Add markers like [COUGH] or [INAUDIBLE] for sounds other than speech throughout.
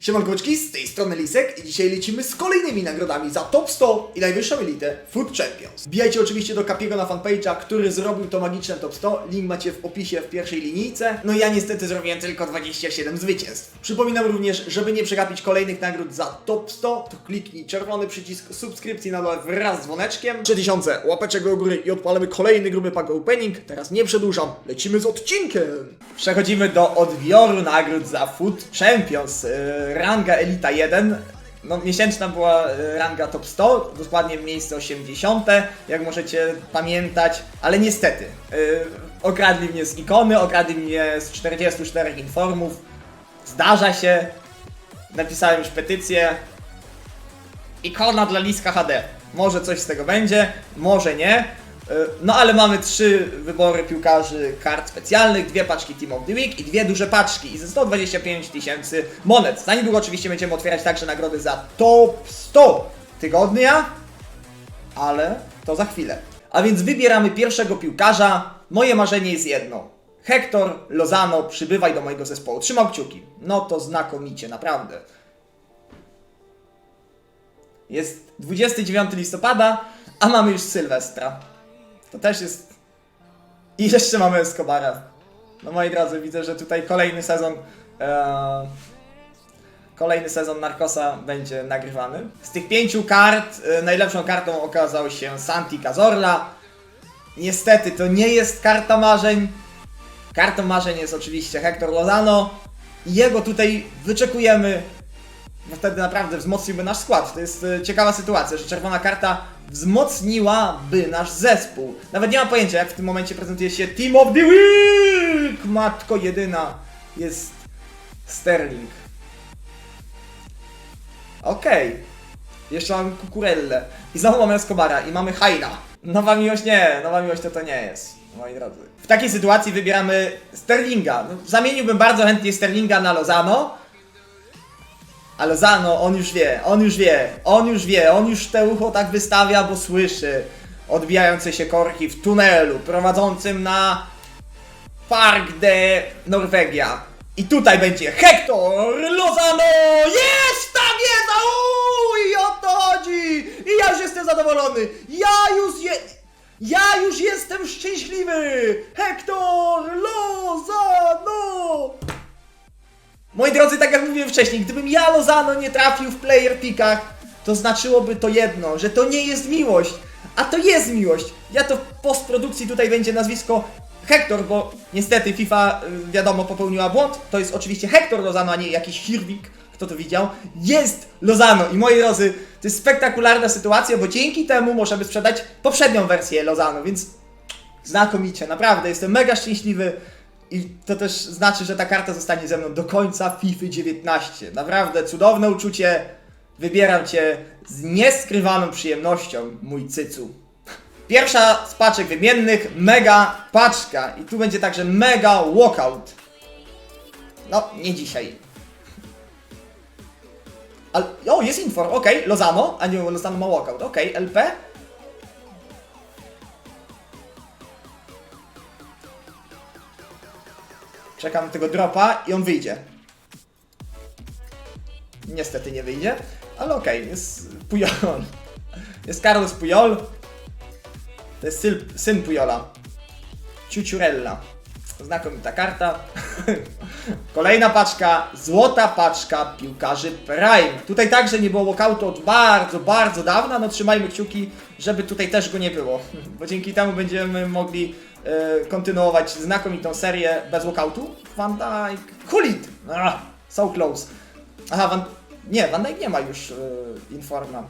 Siemankoczki, z tej strony Lisek i dzisiaj lecimy z kolejnymi nagrodami za top 100 i najwyższą elitę Food Champions. Wbijajcie oczywiście do Kapiego na fanpage'a, który zrobił to magiczne top 100. Link macie w opisie w pierwszej linijce. No ja niestety zrobiłem tylko 27 zwycięstw. Przypominam również, żeby nie przegapić kolejnych nagród za top 100, to kliknij czerwony przycisk subskrypcji na dole wraz z dzwoneczkiem. 3000 łapeczek do góry i odpalamy kolejny gruby pack opening. Teraz nie przedłużam, lecimy z odcinkiem. Przechodzimy do odbioru nagród za Food Champions. Yy, Ranga Elita 1. No, miesięczna była yy, ranga top 100, dokładnie miejsce 80, jak możecie pamiętać, ale niestety yy, okradli mnie z ikony, okradli mnie z 44 informów. Zdarza się, napisałem już petycję. Ikona dla Liska HD. Może coś z tego będzie, może nie. Yy, No ale mamy trzy wybory piłkarzy kart specjalnych, dwie paczki Team of the Week i dwie duże paczki i ze 125 tysięcy monet. Za niedługo oczywiście będziemy otwierać także nagrody za top 100 tygodnia, ale to za chwilę. A więc wybieramy pierwszego piłkarza. Moje marzenie jest jedno. Hector Lozano, przybywaj do mojego zespołu. Trzymał kciuki. No to znakomicie, naprawdę. Jest 29 listopada, a mamy już Sylwestra. To też jest. I jeszcze mamy Escobara. No moi drodzy, widzę, że tutaj kolejny sezon. E... Kolejny sezon Narcosa będzie nagrywany. Z tych pięciu kart, e, najlepszą kartą okazał się Santi Cazorla. Niestety, to nie jest karta marzeń. Kartą marzeń jest oczywiście Hector Lozano. Jego tutaj wyczekujemy wtedy naprawdę wzmocniłby nasz skład. To jest e, ciekawa sytuacja, że czerwona karta wzmocniłaby nasz zespół. Nawet nie mam pojęcia, jak w tym momencie prezentuje się Team of the Week! Matko jedyna jest Sterling. Okej. Jeszcze mamy Kukurellę. I znowu mamy Escobara i mamy Haina. Nowa miłość nie, nowa miłość to to nie jest, moi drodzy. W takiej sytuacji wybieramy Sterlinga. No, zamieniłbym bardzo chętnie Sterlinga na Lozano, a Lozano, on już wie, on już wie, on już wie, on już te ucho tak wystawia, bo słyszy odbijające się korki w tunelu prowadzącym na Park de Norwegia. I tutaj będzie Hector Lozano! Jest ta wiedza! Uuu, I o to chodzi! I ja już jestem zadowolony! Ja już je... Ja już jestem szczęśliwy! Hector Lozano! Moi drodzy, tak jak mówiłem wcześniej, gdybym ja Lozano nie trafił w player pickach, to znaczyłoby to jedno, że to nie jest miłość, a to jest miłość. Ja to w postprodukcji tutaj będzie nazwisko Hector, bo niestety FIFA, y, wiadomo, popełniła błąd. To jest oczywiście Hector Lozano, a nie jakiś Hirwik, kto to widział. Jest Lozano i moi drodzy, to jest spektakularna sytuacja, bo dzięki temu możemy sprzedać poprzednią wersję Lozano, więc Znakomicie, naprawdę, jestem mega szczęśliwy i to też znaczy, że ta karta zostanie ze mną do końca FIFA 19. Naprawdę cudowne uczucie. Wybieram Cię z nieskrywaną przyjemnością, mój cycu. Pierwsza z paczek wymiennych, mega paczka. I tu będzie także mega walkout. No, nie dzisiaj. Ale, o, jest infor, okej, Lozano, a nie, Lozano ma walkout, okej, LP. Czekam na tego dropa i on wyjdzie. Niestety nie wyjdzie, ale okej, jest Pujol. Jest Carlos Pujol. To jest syn, Pujola. Ciuciurella. Znakomita karta. [LAUGHS] Kolejna paczka, złota paczka piłkarzy Prime. Tutaj także nie było walkoutu od bardzo, bardzo dawna, no trzymajmy kciuki, żeby tutaj też go nie było, [LAUGHS] bo dzięki temu będziemy mogli kontynuować znakomitą serię bez walkoutu. Van Dijk, Hulit! Ah, so close. Aha, Van... nie, Van Dijk nie ma już e, informa.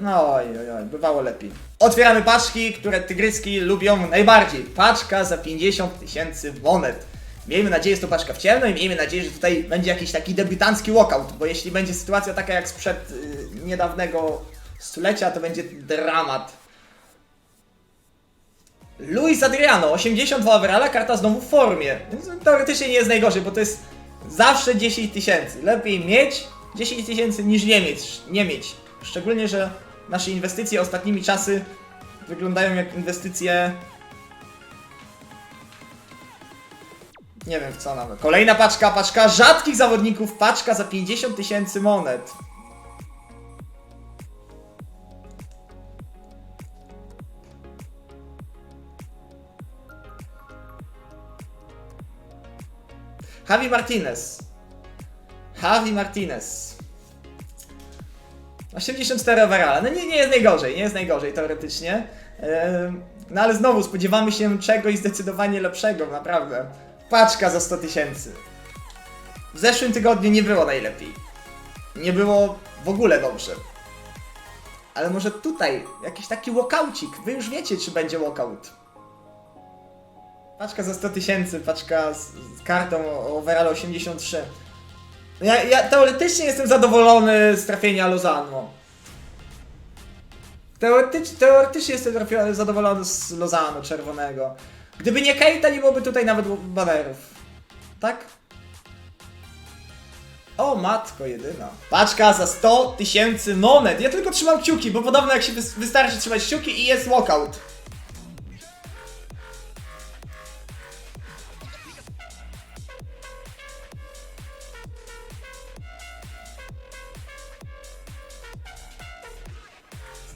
No oj, oj, bywało lepiej. Otwieramy paczki, które tygryski lubią najbardziej. Paczka za 50 tysięcy monet. Miejmy nadzieję, że to paczka w ciemno i miejmy nadzieję, że tutaj będzie jakiś taki debiutancki walkout, bo jeśli będzie sytuacja taka jak sprzed y, niedawnego stulecia, to będzie dramat. Luis Adriano, 82 overalla, karta znowu w formie. Teoretycznie nie jest najgorzej, bo to jest zawsze 10 tysięcy. Lepiej mieć 10 tysięcy niż nie mieć, nie mieć. Szczególnie, że nasze inwestycje ostatnimi czasy wyglądają jak inwestycje Nie wiem w co nawet. Kolejna paczka, paczka rzadkich zawodników, paczka za 50 tysięcy monet. Javi Martinez. Javi Martinez. 84 overalla. No nie, nie jest najgorzej, nie jest najgorzej teoretycznie. No ale znowu spodziewamy się czegoś zdecydowanie lepszego, naprawdę. Paczka za 100 tysięcy. W zeszłym tygodniu nie było najlepiej. Nie było w ogóle dobrze. Ale może tutaj jakiś taki walkoucik. Wy już wiecie, czy będzie walkout. Paczka za 100 tysięcy, paczka z, z kartą o overall 83. Ja, ja teoretycznie jestem zadowolony z trafienia Lozano. Teoretycznie, jestem zadowolony z Lozano czerwonego. Gdyby nie Keita, nie byłoby tutaj nawet banerów. Tak? O matko jedyna. Paczka za 100 tysięcy monet. Ja tylko trzymam kciuki, bo podobno jak się wys- wystarczy trzymać kciuki i jest walkout.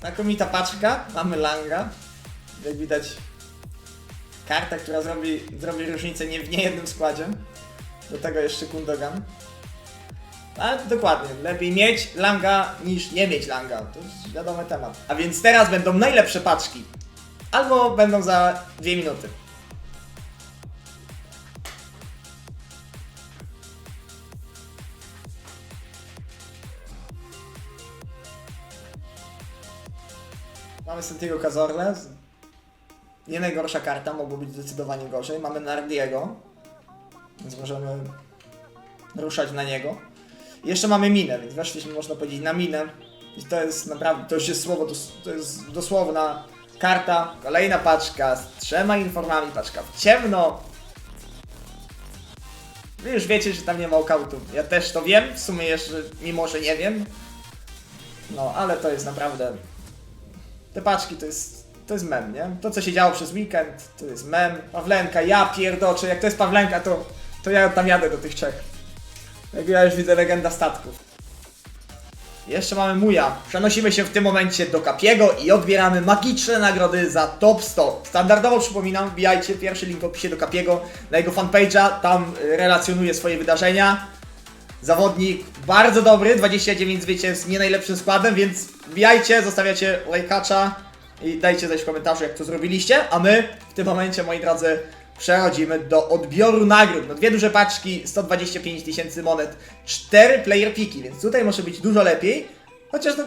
Znakomita paczka, mamy Langa. Jak widać, karta, która zrobi, zrobi różnicę nie w niejednym składzie. Do tego jeszcze Kundogan. Ale dokładnie, lepiej mieć Langa niż nie mieć Langa. To jest wiadomy temat. A więc teraz będą najlepsze paczki. Albo będą za dwie minuty. Santiago Cazorla. Nie najgorsza karta, mogło być zdecydowanie gorzej. Mamy Nardiego, więc możemy ruszać na niego. I jeszcze mamy minę, więc weszliśmy, można powiedzieć, na minę. I to jest naprawdę, to już jest słowo, to jest dosłowna karta. Kolejna paczka z trzema informami, paczka w ciemno. Wy już wiecie, że tam nie ma okautu. Ja też to wiem, w sumie jeszcze, mimo że nie wiem. No, ale to jest naprawdę te paczki to jest, to jest mem, nie? To, co się działo przez weekend, to jest mem. Pawlenka, ja pierdoczę, jak to jest Pawlenka, to, to ja tam jadę do tych Czech. Jak ja już widzę legenda statków. Jeszcze mamy Muja. Przenosimy się w tym momencie do Kapiego i odbieramy magiczne nagrody za top 100. Standardowo przypominam, wbijajcie pierwszy link w opisie do Kapiego na jego fanpage'a, tam relacjonuje swoje wydarzenia. Zawodnik bardzo dobry, 29 zwycięstw, nie najlepszym składem, więc wbijajcie, zostawiacie lajkacza i dajcie znać w komentarzu, jak to zrobiliście. A my w tym momencie, moi drodzy, przechodzimy do odbioru nagród. No dwie duże paczki, 125 tysięcy monet, cztery player piki, więc tutaj może być dużo lepiej. Chociaż no,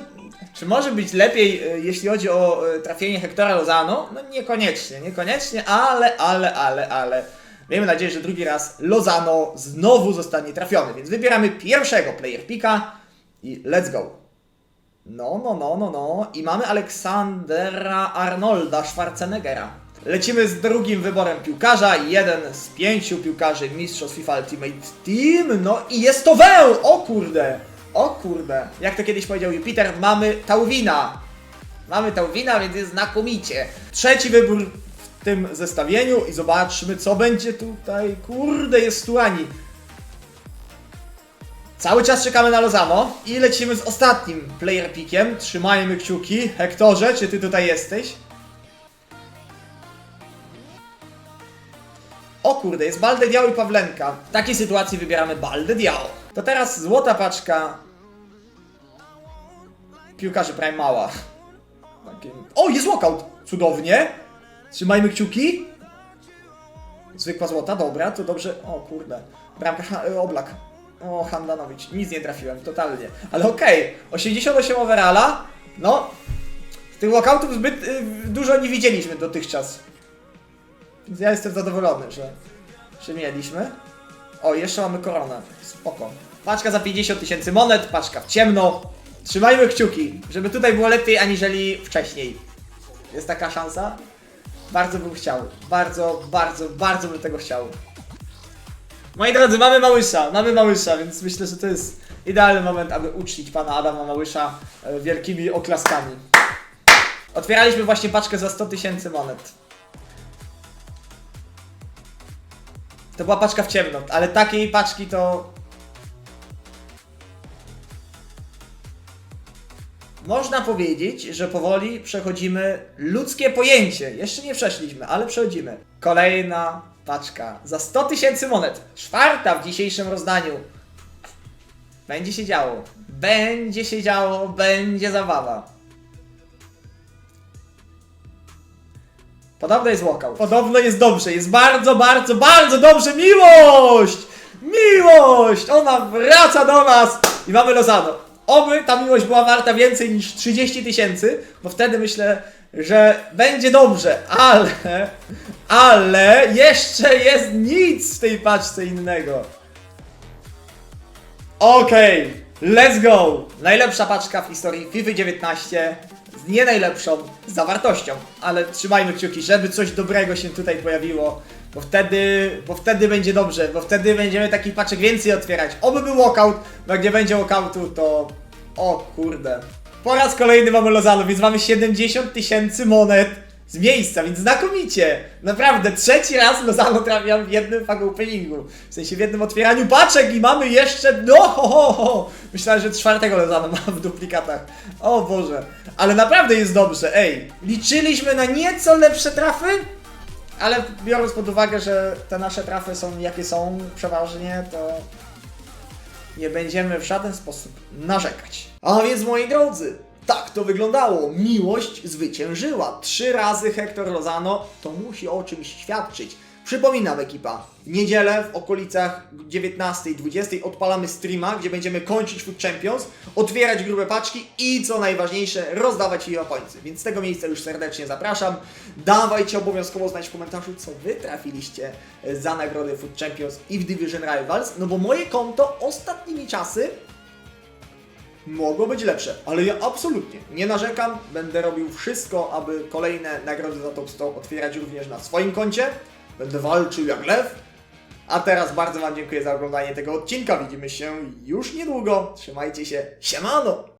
czy może być lepiej, y, jeśli chodzi o y, trafienie Hectora Lozano? No niekoniecznie, niekoniecznie, ale, ale, ale, ale. Miejmy nadzieję, że drugi raz Lozano znowu zostanie trafiony, więc wybieramy pierwszego player pika i let's go. No, no, no, no, no. I mamy Aleksandra Arnolda Schwarzeneggera. Lecimy z drugim wyborem piłkarza, jeden z pięciu piłkarzy mistrzostw FIFA Ultimate Team. No i jest to Weł! O kurde! O kurde! Jak to kiedyś powiedział Jupiter, mamy Tauvina. Mamy Tauvina, więc jest znakomicie. Trzeci wybór w tym zestawieniu i zobaczmy, co będzie tutaj. Kurde, jest Tuani. Cały czas czekamy na Lozano i lecimy z ostatnim player pickiem. Trzymajmy kciuki. Hektorze, czy ty tutaj jesteś? O kurde, jest Balde Diao i Pawlenka. W takiej sytuacji wybieramy Balde Diao. To teraz złota paczka piłkarzy Prime Mała. O, jest walkout! Cudownie. Trzymajmy kciuki. Zwykła złota, dobra, to dobrze. O kurde. Bramka e, Oblak. O, Handanowicz. Nic nie trafiłem, totalnie. Ale okej, 88 overalla. No, tych walkoutów zbyt y, dużo nie widzieliśmy dotychczas. Więc ja jestem zadowolony, że, że mieliśmy. O, jeszcze mamy koronę. Spoko. Paczka za 50 tysięcy monet, paczka w ciemno. Trzymajmy kciuki, żeby tutaj było lepiej aniżeli wcześniej. Jest taka szansa? Bardzo bym chciał. Bardzo, bardzo, bardzo bym tego chciał. Moi drodzy, mamy Małysza, mamy Małysza, więc myślę, że to jest idealny moment, aby uczcić pana Adama Małysza e, wielkimi oklaskami. Otwieraliśmy właśnie paczkę za 100 tysięcy monet. To była paczka w ciemno, ale takiej paczki to... Można powiedzieć, że powoli przechodzimy ludzkie pojęcie. Jeszcze nie przeszliśmy, ale przechodzimy. Kolejna paczka za 100 tysięcy monet. Czwarta w dzisiejszym rozdaniu. Będzie się działo. Będzie się działo, będzie zabawa. Podobno jest walkout. Podobno jest dobrze, jest bardzo, bardzo, bardzo dobrze. Miłość! Miłość! Ona wraca do nas i mamy Lozano. Oby ta miłość była warta więcej niż 30 tysięcy, bo wtedy myślę, że będzie dobrze, ale, ale jeszcze jest nic w tej paczce innego. Okej, let's go! Najlepsza paczka w historii FIFA 19 z nie najlepszą zawartością, ale trzymajmy kciuki, żeby coś dobrego się tutaj pojawiło, bo wtedy, bo wtedy będzie dobrze, bo wtedy będziemy takich paczek więcej otwierać. Oby był walkout, no jak nie będzie walkoutu, to o kurde. Po raz kolejny mamy Lozano, więc mamy 70 tysięcy monet z miejsca, więc znakomicie! Naprawdę, trzeci raz Lozano trafiam w jednym fag openingu. W sensie w jednym otwieraniu paczek i mamy jeszcze. No! Ho, ho, ho. Myślałem, że czwartego Lozano mam w duplikatach. O Boże. Ale naprawdę jest dobrze, ej. Liczyliśmy na nieco lepsze trafy, ale biorąc pod uwagę, że te nasze trafy są jakie są przeważnie, to nie będziemy w żaden sposób narzekać. A więc moi drodzy, tak to wyglądało. Miłość zwyciężyła. Trzy razy Hector Lozano to musi o czymś świadczyć. Przypominam ekipa, w niedzielę w okolicach 19-20 odpalamy streama, gdzie będziemy kończyć Food Champions, otwierać grube paczki i co najważniejsze, rozdawać je japońcy. Więc z tego miejsca już serdecznie zapraszam. Dawajcie obowiązkowo znać w komentarzu, co Wy trafiliście za nagrody Food Champions i w Division Rivals, no bo moje konto ostatnimi czasy mogło być lepsze, ale ja absolutnie nie narzekam. Będę robił wszystko, aby kolejne nagrody za Top 100 otwierać również na swoim koncie. Będę walczył jak lew. A teraz bardzo Wam dziękuję za oglądanie tego odcinka. Widzimy się już niedługo. Trzymajcie się. Siemano!